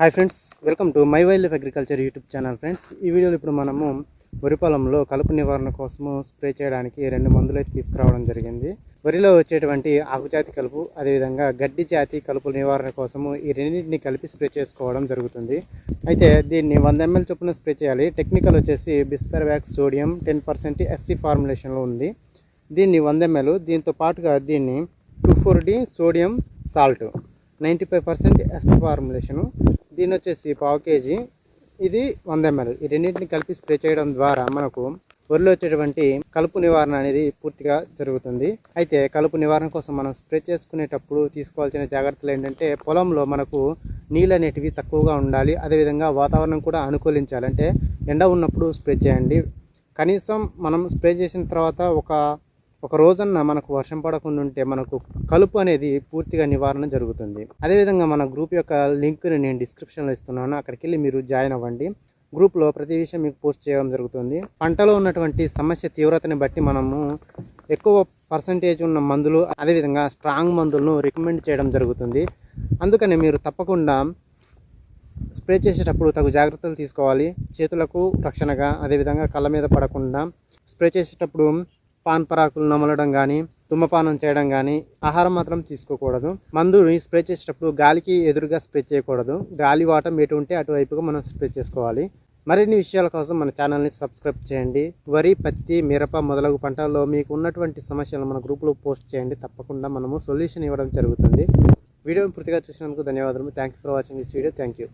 Hi friends welcome to my wildlife agriculture YouTube channel friends ఈ వీడియోలో ఇప్పుడు మనము వరి పొలంలో కలుపు నివారణ కోసము స్ప్రే చేయడానికి రెండు మందులు అయితే తీసుకురావడం జరిగింది. వరిలో వచ్చేటువంటి ఆకుజాతి కలుపు అదేవిధంగా గడ్డి జాతి కలుపు నివారణ కోసము ఈ రెండింటిని కలిపి స్ప్రే చేసుకోవడం జరుగుతుంది. అయితే దీన్ని వంద ఎంఎల్ చొప్పున స్ప్రే చేయాలి. టెక్నికల్ వచ్చేసి bispyribac sodium ten percent SC ఫార్ములేషన్లో ఉంది. దీన్ని వంద ఎంఎల్ దీంతో పాటుగా దీన్ని two four D sodium salt ninety five percent SP formulation దీని వచ్చేసి పావు కేజీ. ఇది వంద ఎంఎల్. ఈ రెండింటిని కలిపి స్ప్రే చేయడం ద్వారా మనకు వరిలో వచ్చేటువంటి కలుపు నివారణ అనేది పూర్తిగా జరుగుతుంది. అయితే కలుపు నివారణ కోసం మనం స్ప్రే చేసుకునేటప్పుడు తీసుకోవాల్సిన జాగ్రత్తలు ఏంటంటే పొలంలో మనకు నీళ్ళు అనేటివి తక్కువగా ఉండాలి. అదేవిధంగా వాతావరణం కూడా అనుకూలించాలి. అంటే ఎండ ఉన్నప్పుడు స్ప్రే చేయండి. కనీసం మనం స్ప్రే చేసిన తర్వాత ఒక ఒక రోజన్న మనకు వర్షం పడకుండా ఉంటే మనకు కలుపు అనేది పూర్తిగా నివారణ జరుగుతుంది. అదేవిధంగా మన గ్రూప్ యొక్క లింక్ని నేను డిస్క్రిప్షన్లో ఇస్తున్నాను. అక్కడికి వెళ్ళి మీరు జాయిన్ అవ్వండి. గ్రూప్లో ప్రతి విషయం మీకు పోస్ట్ చేయడం జరుగుతుంది. పంటలో ఉన్నటువంటి సమస్య తీవ్రతని బట్టి మనము ఎక్కువ పర్సంటేజ్ ఉన్న మందులు అదేవిధంగా స్ట్రాంగ్ మందులను రికమెండ్ చేయడం జరుగుతుంది. అందుకని మీరు తప్పకుండా స్ప్రే చేసేటప్పుడు తగు జాగ్రత్తలు తీసుకోవాలి. చేతులకు రక్షణగా అదేవిధంగా కళ్ళ మీద పడకుండా స్ప్రే చేసేటప్పుడు పాన్ పరాకులు నమలడం కానీ తుమ్మపానం చేయడం కానీ ఆహారం మాత్రం తీసుకోకూడదు. మందుని స్ప్రే చేసేటప్పుడు గాలికి ఎదురుగా స్ప్రే చేయకూడదు. గాలి వాటం ఎటు ఉంటే అటువైపుగా మనం స్ప్రే చేసుకోవాలి. మరిన్ని విషయాల కోసం మన ఛానల్ని సబ్స్క్రైబ్ చేయండి. వరి పత్తి మిరప మొదలగు పంటల్లో మీకు ఉన్నటువంటి సమస్యలు మన గ్రూప్లో పోస్ట్ చేయండి. తప్పకుండా మనము సొల్యూషన్ ఇవ్వడం జరుగుతుంది. వీడియోని పూర్తిగా చూసినందుకు ధన్యవాదాలు thank you for watching this video thank you